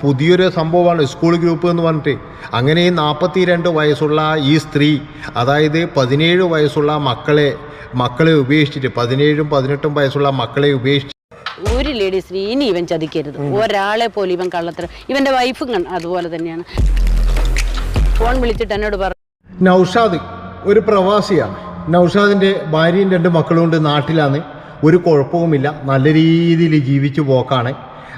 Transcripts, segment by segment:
പുതിയൊരു സംഭവമാണ് school group എന്ന് പറഞ്ഞിട്ട്. അങ്ങനെ നാൽപ്പത്തി രണ്ട് വയസ്സുള്ള ഈ സ്ത്രീ അതായത് പതിനേഴ് വയസ്സുള്ള മക്കളെ മക്കളെ ഉപേക്ഷിച്ചിട്ട് പതിനേഴും പതിനെട്ടും വയസ്സുള്ള മക്കളെ ഉപേക്ഷിച്ച് ഒരു ലേഡീസിന് ഇനി ഇവൻ ചതിക്കരുത്. ഒരാളെ പോലും ഇവൻ കള്ളത്തരം. ഇവന്റെ വൈഫും അതുപോലെ തന്നെയാണ്. ഫോൺ വിളിച്ചിട്ട് എന്നോട് പറഞ്ഞു നൗഷാദ് ഒരു പ്രവാസിയാണ്. നൗഷാദിന്റെ ഭാര്യയും രണ്ട് മക്കളും ഉണ്ട് നാട്ടിലാണ്. ഒരു കുഴപ്പവുമില്ല. നല്ല രീതിയിൽ ജീവിച്ചു പോക്കാണ്.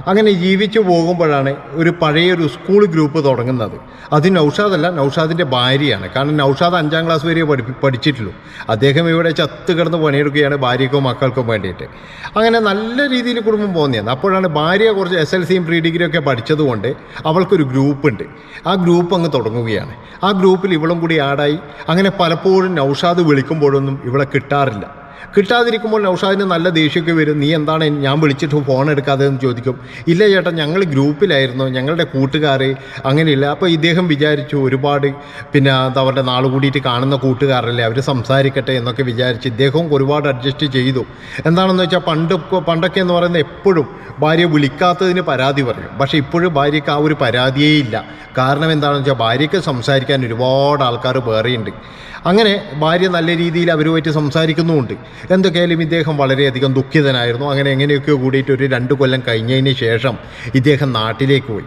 അങ്ങനെ ജീവിച്ചു പോകുമ്പോഴാണ് ഒരു പഴയൊരു സ്കൂൾ ഗ്രൂപ്പ് തുടങ്ങുന്നത്. അത് നൗഷാദല്ല നൗഷാദിന്റെ ഭാര്യയാണ്. കാരണം നൗഷാദ് അഞ്ചാം ക്ലാസ് വരെ പഠിപ്പി പഠിച്ചിട്ടുള്ളൂ. അദ്ദേഹം ഇവിടെ ചത്ത് കിടന്ന് പണിയെടുക്കുകയാണ് ഭാര്യയ്ക്കും മക്കൾക്കും വേണ്ടിയിട്ട്. അങ്ങനെ നല്ല രീതിയിൽ കുടുംബം പോകുന്നതാണ് അപ്പോഴാണ് ഭാര്യ കുറച്ച് എസ് എൽ സിയും പ്രീ ഡിഗ്രിയും ഒക്കെ പഠിച്ചതുകൊണ്ട് അവൾക്കൊരു ഗ്രൂപ്പ് ഉണ്ട്. ആ ഗ്രൂപ്പ് അങ്ങ് തുടങ്ങുകയാണ്. ആ ഗ്രൂപ്പിൽ ഇവളും കൂടി ആഡായി അങ്ങനെ പലപ്പോഴും നൗഷാദ് വിളിക്കുമ്പോഴൊന്നും ഇവിടെ കിട്ടാറില്ല. കിട്ടാതിരിക്കുമ്പോൾ നൗഷാദിന് നല്ല ദേഷ്യമൊക്കെ വരും. നീ എന്താണ് ഞാൻ വിളിച്ചിട്ട് ഫോൺ എടുക്കാതെ എന്ന് ചോദിക്കും. ഇല്ല ചേട്ടാ ഞങ്ങൾ ഗ്രൂപ്പിലായിരുന്നു. ഞങ്ങളുടെ കൂട്ടുകാർ അങ്ങനെയില്ല. അപ്പോൾ ഇദ്ദേഹം വിചാരിച്ചു ഒരുപാട് പിന്നെ അവരുടെ നാൾ കൂടിയിട്ട് കാണുന്ന കൂട്ടുകാരല്ലേ അവർ സംസാരിക്കട്ടെ എന്നൊക്കെ വിചാരിച്ച് ഇദ്ദേഹവും ഒരുപാട് അഡ്ജസ്റ്റ് ചെയ്തു. എന്താണെന്ന് വെച്ചാൽ പണ്ട് പണ്ടൊക്കെ എന്ന് പറയുന്നത് എപ്പോഴും ഭാര്യ വിളിക്കാത്തതിന് പരാതി പറയും. പക്ഷേ ഇപ്പോഴും ഭാര്യയ്ക്ക് ആ ഒരു പരാതിയേ ഇല്ല. കാരണം എന്താണെന്ന് വെച്ചാൽ ഭാര്യയ്ക്ക് സംസാരിക്കാൻ ഒരുപാട് ആൾക്കാർ വേറെയുണ്ട്. അങ്ങനെ ഭാര്യ നല്ല രീതിയിൽ അവരുമായിട്ട് സംസാരിക്കുന്നുമുണ്ട്. എന്തൊക്കെയായാലും ഇദ്ദേഹം വളരെയധികം ദുഃഖിതനായിരുന്നു. അങ്ങനെ എങ്ങനെയൊക്കെയോ കൂടിയിട്ട് ഒരു രണ്ട് കൊല്ലം കഴിഞ്ഞതിന് ശേഷം ഇദ്ദേഹം നാട്ടിലേക്ക് പോയി.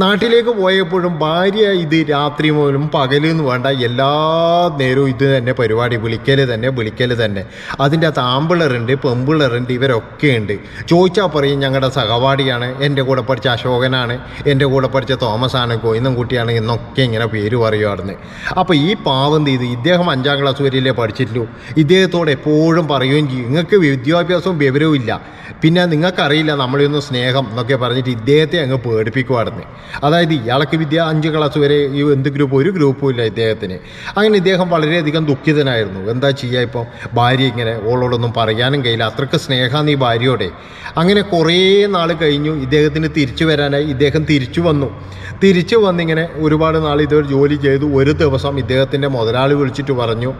നാട്ടിലേക്ക് പോയപ്പോഴും ഭാര്യ ഇത് രാത്രി മുതലും പകലെന്ന് വേണ്ട എല്ലാ നേരവും ഇത് തന്നെ പരിപാടി വിളിക്കൽ തന്നെ വിളിക്കൽ തന്നെ. അതിന്റെ അകത്ത് ആമ്പിളറുണ്ട് പെമ്പിളറുണ്ട് ഇവരൊക്കെ ഉണ്ട് ചോദിച്ചാൽ പറയും ഞങ്ങളുടെ സഹപാഠിയാണ് എന്റെ കൂടെ പഠിച്ച അശോകനാണ് എന്റെ കൂടെ പഠിച്ച തോമസ് ആണ് കൊയിന്നും കുട്ടിയാണ് എന്നൊക്കെ ഇങ്ങനെ പേര് പറയുമായിരുന്നു അപ്പോൾ ഈ പാവം ചെയ്ത്? ഇദ്ദേഹം അഞ്ചാം ക്ലാസ് വരെയല്ലേ പഠിച്ചിട്ടുള്ളൂ. ഇദ്ദേഹത്തോട് എപ്പോഴും പറയുകയും ചെയ്യും നിങ്ങൾക്ക് വിദ്യാഭ്യാസവും വിവരവും ഇല്ല. പിന്നെ നിങ്ങൾക്കറിയില്ല നമ്മളെയൊന്നും സ്നേഹം എന്നൊക്കെ പറഞ്ഞിട്ട് ഇദ്ദേഹത്തെ അങ്ങ് പേടിപ്പിക്കുമായിരുന്നു അതായത് ഇയാൾക്ക് വിദ്യ അഞ്ച് ക്ലാസ് വരെ ഈ എന്ത് ഗ്രൂപ്പ് ഒരു ഗ്രൂപ്പും ഇല്ല ഇദ്ദേഹത്തിന്. അങ്ങനെ ഇദ്ദേഹം വളരെയധികം ദുഃഖിതനായിരുന്നു. എന്താ ചെയ്യുക ഇപ്പം? ഭാര്യ ഇങ്ങനെ ഓളോടൊന്നും പറയാനും കഴിയില്ല. അത്രയ്ക്ക് സ്നേഹമാണ് ഈ ഭാര്യയോടെ. അങ്ങനെ കുറേ നാൾ കഴിഞ്ഞു ഇദ്ദേഹത്തിന് തിരിച്ചു വരാനായി ഇദ്ദേഹം തിരിച്ചു വന്നു. തിരിച്ചു വന്നിങ്ങനെ ഒരുപാട് നാൾ ഇത് ജോലി ചെയ്തു. ഒരു ദിവസം ഇദ്ദേഹത്തിന്റെ മുതലാളി വിളിച്ചിട്ട് പറഞ്ഞു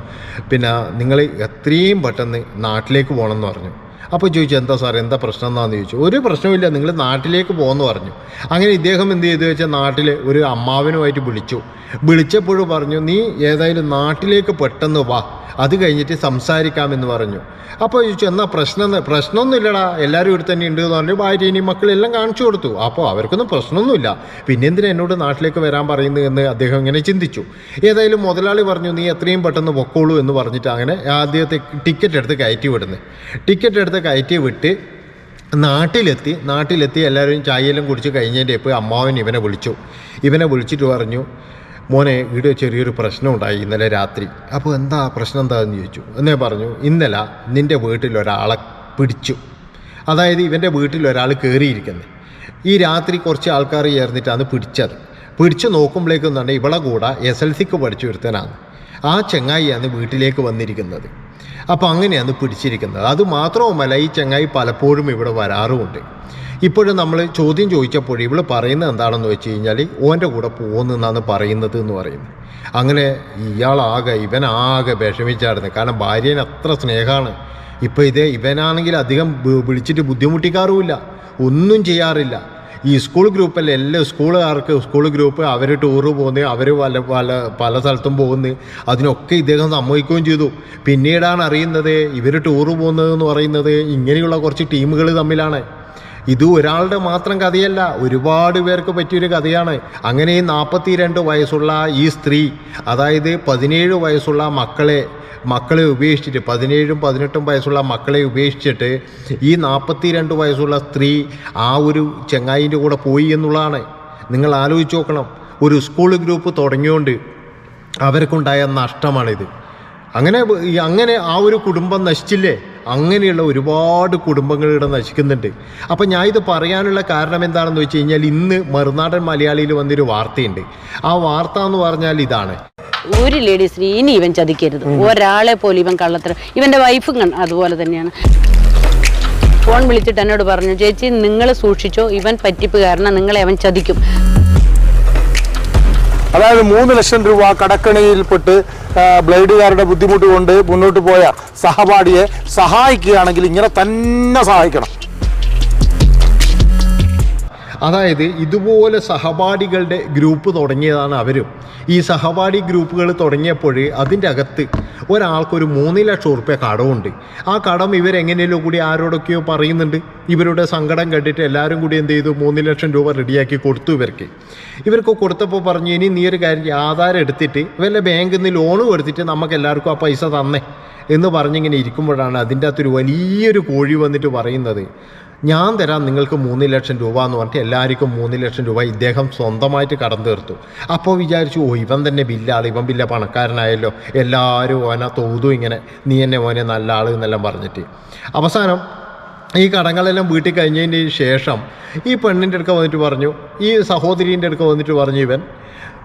പിന്നെ നിങ്ങൾ എത്രയും പെട്ടെന്ന് നാട്ടിലേക്ക് പോകണമെന്ന് പറഞ്ഞു. അപ്പോൾ ചോദിച്ചു എന്താ സാർ എന്താ പ്രശ്നം എന്താണെന്ന് ചോദിച്ചു. ഒരു പ്രശ്നമില്ല നിങ്ങൾ നാട്ടിലേക്ക് പോകുമെന്ന് പറഞ്ഞു. അങ്ങനെ ഇദ്ദേഹം എന്ത് ചെയ്തു വെച്ചാൽ നാട്ടിൽ ഒരു അമ്മാവനുമായിട്ട് വിളിച്ചു. വിളിച്ചപ്പോഴും പറഞ്ഞു നീ ഏതായാലും നാട്ടിലേക്ക് പെട്ടെന്ന് വാ അത് കഴിഞ്ഞിട്ട് സംസാരിക്കാമെന്ന് പറഞ്ഞു. അപ്പോൾ ചോദിച്ചു എന്നാ പ്രശ്നം എന്ന്?" പ്രശ്നമൊന്നുമില്ലടാ എല്ലാവരും ഇവിടെ തന്നെ ഉണ്ട് എന്ന് പറഞ്ഞു ഭാര്യയും മക്കളെല്ലാം കാണിച്ചു കൊടുത്തു. അപ്പോൾ അവർക്കൊന്നും പ്രശ്നമൊന്നുമില്ല. പിന്നെ എന്തിനാ എന്നോട് നാട്ടിലേക്ക് വരാൻ പറയുന്നു എന്ന് അദ്ദേഹം ഇങ്ങനെ ചിന്തിച്ചു. ഏതായാലും മുതലാളി പറഞ്ഞു നീ എത്രയും പെട്ടെന്ന് പൊക്കോളൂ എന്ന് പറഞ്ഞിട്ട് അങ്ങനെ ആദ്യത്തെ ടിക്കറ്റ് എടുത്ത് കയറ്റി വിടുന്നത് ടിക്കറ്റ് എടുത്ത് കയറ്റി വിട്ട് നാട്ടിലെത്തി നാട്ടിലെത്തി എല്ലാവരും ചായയെല്ലാം കുടിച്ച് കഴിഞ്ഞതിന്റെ ഇപ്പോൾ അമ്മാവൻ ഇവനെ വിളിച്ചു. ഇവനെ വിളിച്ചിട്ട് പറഞ്ഞു മോനെ ഇവിടെ ചെറിയൊരു പ്രശ്നം ഉണ്ടായി ഇന്നലെ രാത്രി. അപ്പോൾ എന്താ പ്രശ്നം എന്താണെന്ന് ചോദിച്ചു. എന്നേ പറഞ്ഞു ഇന്നലെ നിന്റെ വീട്ടിൽ ഒരാളെ പിടിച്ചു. അതായത് ഇവന്റെ വീട്ടിൽ ഒരാൾ കയറിയിരിക്കുന്നത് ഈ രാത്രി കുറച്ച് ആൾക്കാർ ചേർന്നിട്ടാണ് പിടിച്ചത്. പിടിച്ചു നോക്കുമ്പോഴേക്കും തന്നെ ഇവളെ കൂടെ എസ് എൽ സിക്ക് പഠിച്ചു വരുത്താനാണ്. ആ ചെങ്ങായിയാണ് വീട്ടിലേക്ക് വന്നിരിക്കുന്നത്. അപ്പോൾ അങ്ങനെയാണ് പിടിച്ചിരിക്കുന്നത്. അത് മാത്രവുമല്ല ഈ ചങ്ങായി പലപ്പോഴും ഇവിടെ വരാറുമുണ്ട്. ഇപ്പോഴും നമ്മൾ ചോദ്യം ചോദിച്ചപ്പോൾ ഇവൾ പറയുന്നത് എന്താണെന്ന് വെച്ച് കഴിഞ്ഞാൽ ഓന്റെ കൂടെ പോകുന്നെന്നാണ് പറയുന്നത് എന്ന് പറയുന്നത് അങ്ങനെ ഇയാളാകെ ഇവനാകെ വിഷമിച്ചായിരുന്നു. കാരണം ഭാര്യന് അത്ര സ്നേഹമാണ്. ഇപ്പോൾ ഇത് ഇവനാണെങ്കിൽ അധികം വിളിച്ചിട്ട് ബുദ്ധിമുട്ടിക്കാറുമില്ല. ഒന്നും ചെയ്യാറില്ല. ഈ സ്കൂൾ ഗ്രൂപ്പല്ലേ എല്ലാ സ്കൂളുകാർക്ക് സ്കൂൾ ഗ്രൂപ്പ് അവർ ടൂറ് പോകുന്നു അവർ പല പല പല സ്ഥലത്തും പോകുന്നു അതിനൊക്കെ ഇദ്ദേഹം സമ്മതിക്കുകയും ചെയ്തു. പിന്നീടാണ് അറിയുന്നത് ഇവർ ടൂറ് പോകുന്നതെന്ന് പറയുന്നത് ഇങ്ങനെയുള്ള കുറച്ച് ടീമുകൾ തമ്മിലാണ്. ഇത് ഒരാളുടെ മാത്രം കഥയല്ല ഒരുപാട് പേർക്ക് പറ്റിയൊരു കഥയാണ്. അങ്ങനെ ഈ നാൽപ്പത്തി രണ്ട് വയസ്സുള്ള ഈ സ്ത്രീ അതായത് പതിനേഴ് വയസ്സുള്ള മക്കളെ മക്കളെ ഉപേക്ഷിച്ചിട്ട് പതിനേഴും പതിനെട്ടും വയസ്സുള്ള മക്കളെ ഉപേക്ഷിച്ചിട്ട് ഈ നാൽപ്പത്തി രണ്ട് വയസ്സുള്ള സ്ത്രീ ആ ഒരു ചെങ്ങായിന്റെ കൂടെ പോയി എന്നുള്ളതാണ്. നിങ്ങൾ ആലോചിച്ച് നോക്കണം. ഒരു സ്കൂൾ ഗ്രൂപ്പ് തുടങ്ങിയോണ്ട് അവർക്കുണ്ടായ നഷ്ടമാണിത്. അങ്ങനെ അങ്ങനെ ആ ഒരു കുടുംബം നശിച്ചില്ലേ? അങ്ങനെയുള്ള ഒരുപാട് കുടുംബങ്ങൾ ഇവിടെ നശിക്കുന്നുണ്ട്. അപ്പം ഞാൻ ഇത് പറയാനുള്ള കാരണം എന്താണെന്ന് വെച്ച് കഴിഞ്ഞാൽ ഇന്ന് മറുനാടൻ മലയാളിയിൽ വന്നൊരു വാർത്തയുണ്ട്. ആ വാർത്ത എന്ന് പറഞ്ഞാൽ ഇതാണ്. ഒരു ലേഡീസിനെ ഇനി ഇവൻ ചതിക്കരുത്. ഒരാളെ പോലും ഇവൻ കള്ളത്തരം. ഇവന്റെ വൈഫും അതുപോലെ തന്നെയാണ്. ഫോൺ വിളിച്ചിട്ട് എന്നോട് പറഞ്ഞു ചേച്ചി നിങ്ങൾ സൂക്ഷിച്ചോ ഇവൻ പറ്റിപ്പ് കാരണം നിങ്ങളെ അവൻ ചതിക്കും. അതായത് മൂന്ന് ലക്ഷം രൂപ കടക്കണിയിൽപ്പെട്ട് ബ്ലേഡുകാരുടെ ബുദ്ധിമുട്ട് കൊണ്ട് മുന്നോട്ട് പോയ സഹപാഠിയെ സഹായിക്കുകയാണെങ്കിൽ ഇങ്ങനെ തന്നെ സഹായിക്കണം. അതായത് ഇതുപോലെ സഹപാഠികളുടെ ഗ്രൂപ്പ് തുടങ്ങിയതാണ് അവരും. ഈ സഹപാഠി ഗ്രൂപ്പുകൾ തുടങ്ങിയപ്പോൾ അതിന്റെ അകത്ത് ഒരാൾക്കൊരു മൂന്ന് ലക്ഷം ഉറുപ്പ്യ കടമുണ്ട്. ആ കടം ഇവരെങ്ങനെയല്ലോ കൂടി ആരോടൊക്കെയോ പറയുന്നുണ്ട്? ഇവരുടെ സങ്കടം കണ്ടിട്ട് എല്ലാവരും കൂടി എന്ത് ചെയ്തു? മൂന്ന് ലക്ഷം രൂപ റെഡിയാക്കി കൊടുത്തു ഇവർക്ക്. ഇവർക്ക് കൊടുത്തപ്പോൾ പറഞ്ഞു ഇനി നീ ഒരു കാര്യം ആധാരം എടുത്തിട്ട് വല്ല ബാങ്കിൽ നിന്ന് ലോൺ എടുത്തിട്ട് നമുക്ക് എല്ലാവർക്കും ആ പൈസ തന്നേ. എന്ന് പറഞ്ഞിങ്ങനെ ഇരിക്കുമ്പോഴാണ് അതിന്റെ അകത്തൊരു വലിയൊരു കോഴി വന്നിട്ട് പറയുന്നത്. ഞാൻ തരാം നിങ്ങൾക്ക് മൂന്ന് ലക്ഷം രൂപ എന്ന് പറഞ്ഞിട്ട് എല്ലാവർക്കും മൂന്ന് ലക്ഷം രൂപ ഇദ്ദേഹം സ്വന്തമായിട്ട് കടം തീർത്തു. അപ്പോൾ വിചാരിച്ചു ഓ ഇവൻ തന്നെ ബില്ലാണ് ഇവൻ ബില്ല പണക്കാരനായല്ലോ. എല്ലാവരും ഓന തോതും ഇങ്ങനെ. നീ എന്നെ ഓനെ നല്ല ആൾ എന്നെല്ലാം പറഞ്ഞിട്ട്. അവസാനം ഈ കടങ്ങളെല്ലാം വീട്ടിൽ കഴിഞ്ഞതിന് ശേഷം ഈ പെണ്ണിന്റെ അടുക്ക വന്നിട്ട് പറഞ്ഞു ഈ സഹോദരീന്റെ അടുക്ക വന്നിട്ട് പറഞ്ഞു ഇവൻ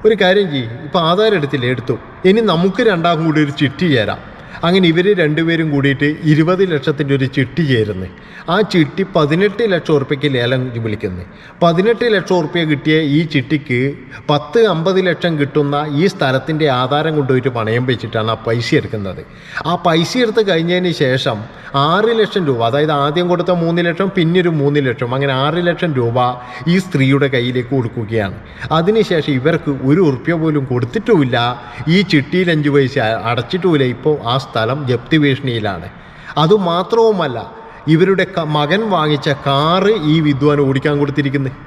ഒരു കാര്യം ചെയ്യും. ഇപ്പോൾ ആധാരം എടുത്തില്ലേ? എടുത്തു. ഇനി നമുക്ക് രണ്ടാം കൂടി ഒരു ചിട്ടി ചേരാം. അങ്ങനെ ഇവർ രണ്ടുപേരും കൂടിയിട്ട് ഇരുപത് ലക്ഷത്തിന്റെ ഒരു ചിട്ടി ചേരുന്നു. ആ ചിട്ടി പതിനെട്ട് ലക്ഷം ഉറുപ്പ്യക്ക് ലേലം വിളിക്കുന്നത് പതിനെട്ട് ലക്ഷം ഉറുപ്പ്യ കിട്ടിയ ഈ ചിട്ടിക്ക് പത്ത് അമ്പത് ലക്ഷം കിട്ടുന്ന ഈ സ്ഥലത്തിന്റെ ആധാരം കൊണ്ടുപോയിട്ട് പണയം വെച്ചിട്ടാണ് ആ പൈസ എടുക്കുന്നത്. ആ പൈസ എടുത്ത് കഴിഞ്ഞതിന് ശേഷം ആറ് ലക്ഷം രൂപ അതായത് ആദ്യം കൊടുത്ത മൂന്ന് ലക്ഷം പിന്നെ ഒരു മൂന്ന് ലക്ഷം അങ്ങനെ ആറ് ലക്ഷം രൂപ ഈ സ്ത്രീയുടെ കയ്യിലേക്ക് കൊടുക്കുകയാണ്. അതിനുശേഷം ഇവർക്ക് ഒരു ഉറുപ്പ്യ പോലും കൊടുത്തിട്ടുമില്ല. ഈ ചിട്ടിയിൽ അഞ്ച് പൈസ അടച്ചിട്ടുമില്ല. ഇപ്പോൾ ആ സ്ഥലം ജപ്തി ഭീഷണിയിലാണ് അതുമാത്രവുമല്ല ഇവരുടെ മകൻ വാങ്ങിച്ച കാറ് ഈ വിദ്വാൻ ഓടിക്കാൻ കൊടുത്തിരിക്കുന്നത്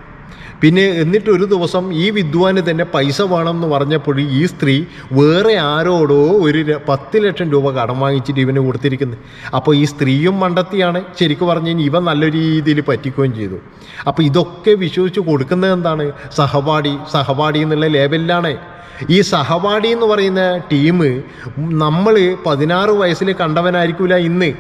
പിന്നെ എന്നിട്ട് ഒരു ദിവസം ഈ വിദ്വാന് തന്നെ പൈസ വേണം എന്ന് പറഞ്ഞപ്പോൾ ഈ സ്ത്രീ വേറെ ആരോടോ ഒരു പത്ത് ലക്ഷം രൂപ കടം വാങ്ങിച്ചിട്ട് ഇവന് കൊടുത്തിരിക്കുന്നത് അപ്പോൾ ഈ സ്ത്രീയും മണ്ടത്തിയാണ്. ശരിക്കും പറഞ്ഞു കഴിഞ്ഞാൽ ഇവൻ നല്ല രീതിയിൽ പറ്റിക്കുകയും ചെയ്തു. അപ്പോൾ ഇതൊക്കെ വിശ്വസിച്ച് കൊടുക്കുന്നത് എന്താണ്? സഹപാഠി സഹപാഠി എന്നുള്ള ലേബലിലാണ്. ഈ സഹപാഠി എന്ന് പറയുന്ന ടീം നമ്മൾ പതിനാറ് വയസ്സിൽ കണ്ടവനായിരിക്കില്ല ഇന്ന്.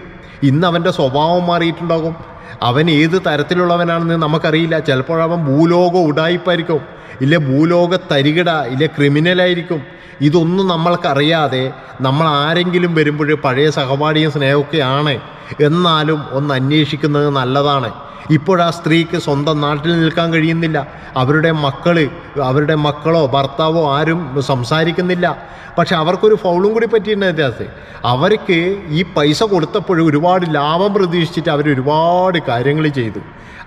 ഇന്ന് അവന്റെ സ്വഭാവം മാറിയിട്ടുണ്ടാകും. അവൻ ഏത് തരത്തിലുള്ളവനാണെന്ന് നമുക്കറിയില്ല. ചിലപ്പോൾ അവൻ ഭൂലോക ഉടായിപ്പായിരിക്കും. ഇല്ല ഭൂലോക തരികിട ഇല്ല ക്രിമിനലായിരിക്കും. ഇതൊന്നും നമ്മൾക്കറിയാതെ നമ്മൾ ആരെങ്കിലും വരുമ്പോൾ പഴയ സഹപാഠിയും സ്നേഹമൊക്കെയാണ്. എന്നാലും ഒന്ന് അന്വേഷിക്കുന്നത് നല്ലതാണ്. ഇപ്പോഴാ സ്ത്രീക്ക് സ്വന്തം നാട്ടിൽ നിൽക്കാൻ കഴിയുന്നില്ല. അവരുടെ മക്കൾ അവരുടെ മക്കളോ ഭർത്താവോ ആരും സംസാരിക്കുന്നില്ല. പക്ഷെ അവർക്കൊരു ഫൗളും കൂടി പറ്റിയിട്ടുണ്ട് അതിനകത്ത്. അവർക്ക് ഈ പൈസ കൊടുത്തപ്പോഴും ഒരുപാട് ലാഭം പ്രതീക്ഷിച്ചിട്ട് അവർ ഒരുപാട് കാര്യങ്ങൾ ചെയ്തു.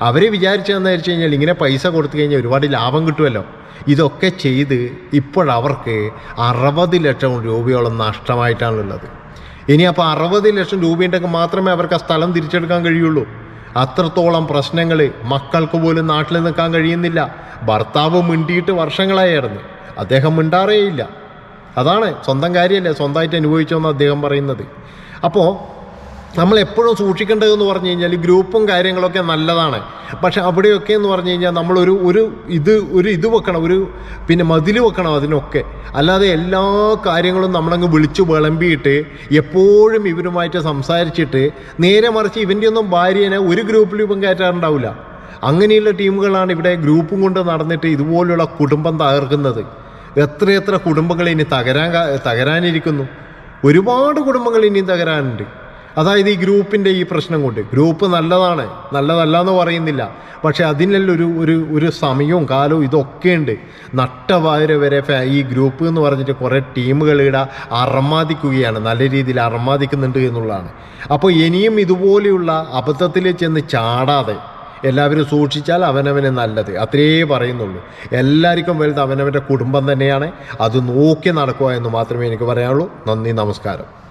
അവർ വിചാരിച്ചതെന്ന് വെച്ച് കഴിഞ്ഞാൽ ഇങ്ങനെ പൈസ കൊടുത്തു കഴിഞ്ഞാൽ ഒരുപാട് ലാഭം കിട്ടുമല്ലോ. ഇതൊക്കെ ചെയ്ത് ഇപ്പോഴവർക്ക് അറുപത് ലക്ഷം രൂപയോളം നഷ്ടമായിട്ടാണുള്ളത്. ഇനി അപ്പോൾ അറുപത് ലക്ഷം രൂപയുണ്ടെങ്കിൽ മാത്രമേ അവർക്ക് ആ സ്ഥലം തിരിച്ചെടുക്കാൻ കഴിയുള്ളൂ. അത്രത്തോളം പ്രശ്നങ്ങൾ മക്കൾക്ക് പോലും നാട്ടിൽ നിൽക്കാൻ കഴിയുന്നില്ല. ഭർത്താവ് മിണ്ടിയിട്ട് വർഷങ്ങളായിരുന്നു അദ്ദേഹം മിണ്ടാറേയില്ല. അതാണ് സ്വന്തം കാര്യമല്ലേ? സ്വന്തമായിട്ട് അനുഭവിച്ചോന്ന് അദ്ദേഹം പറയുന്നത്. അപ്പോൾ നമ്മൾ എപ്പോഴും സൂക്ഷിക്കേണ്ടതെന്ന് പറഞ്ഞു കഴിഞ്ഞാൽ ഗ്രൂപ്പും കാര്യങ്ങളൊക്കെ നല്ലതാണ്. പക്ഷെ അവിടെയൊക്കെ എന്ന് പറഞ്ഞു കഴിഞ്ഞാൽ നമ്മളൊരു ഒരു ഇത് ഒരു ഇത് വെക്കണം ഒരു പിന്നെ മതിൽ വെക്കണം അതിനൊക്കെ. അല്ലാതെ എല്ലാ കാര്യങ്ങളും നമ്മളങ്ങ് വിളിച്ചു വിളമ്പിയിട്ട് എപ്പോഴും ഇവരുമായിട്ട് സംസാരിച്ചിട്ട് നേരെ മറിച്ച് ഇവന്റെ ഒന്നും ഭാര്യനെ ഒരു ഗ്രൂപ്പിൽ ഇപ്പം കയറ്റാറുണ്ടാവില്ല. അങ്ങനെയുള്ള ടീമുകളാണ് ഇവിടെ ഗ്രൂപ്പും കൊണ്ട് നടന്നിട്ട് ഇതുപോലുള്ള കുടുംബം തകർക്കുന്നത്. എത്ര കുടുംബങ്ങൾ ഇനി തകരാൻ തകരാനിരിക്കുന്നു. ഒരുപാട് കുടുംബങ്ങൾ ഇനിയും തകരാനുണ്ട്. അതായത് ഈ ഗ്രൂപ്പിന്റെ ഈ പ്രശ്നം കൊണ്ട്. ഗ്രൂപ്പ് നല്ലതാണ്. നല്ലതല്ല എന്ന് പറയുന്നില്ല. പക്ഷേ അതിനെല്ലാം ഒരു ഒരു സമയവും കാലവും ഇതൊക്കെ ഉണ്ട്. നട്ടവാര വരെ ഈ ഗ്രൂപ്പ് എന്ന് പറഞ്ഞിട്ട് കുറേ ടീമുകൾ ഇവിടെ അർമാദിക്കുകയാണ്. നല്ല രീതിയിൽ അർമാദിക്കുന്നുണ്ട് എന്നുള്ളതാണ്. അപ്പോൾ ഇനിയും ഇതുപോലെയുള്ള അബദ്ധത്തിൽ ചെന്ന് ചാടാതെ എല്ലാവരും സൂക്ഷിച്ചാൽ അവനവന് നല്ലത്. അത്രേ പറയുന്നുള്ളൂ. എല്ലാവർക്കും വലുത് അവനവന്റെ കുടുംബം തന്നെയാണ്. അത് നോക്കി നടക്കുക എന്ന് മാത്രമേ എനിക്ക് പറയാനുള്ളൂ. നന്ദി നമസ്കാരം.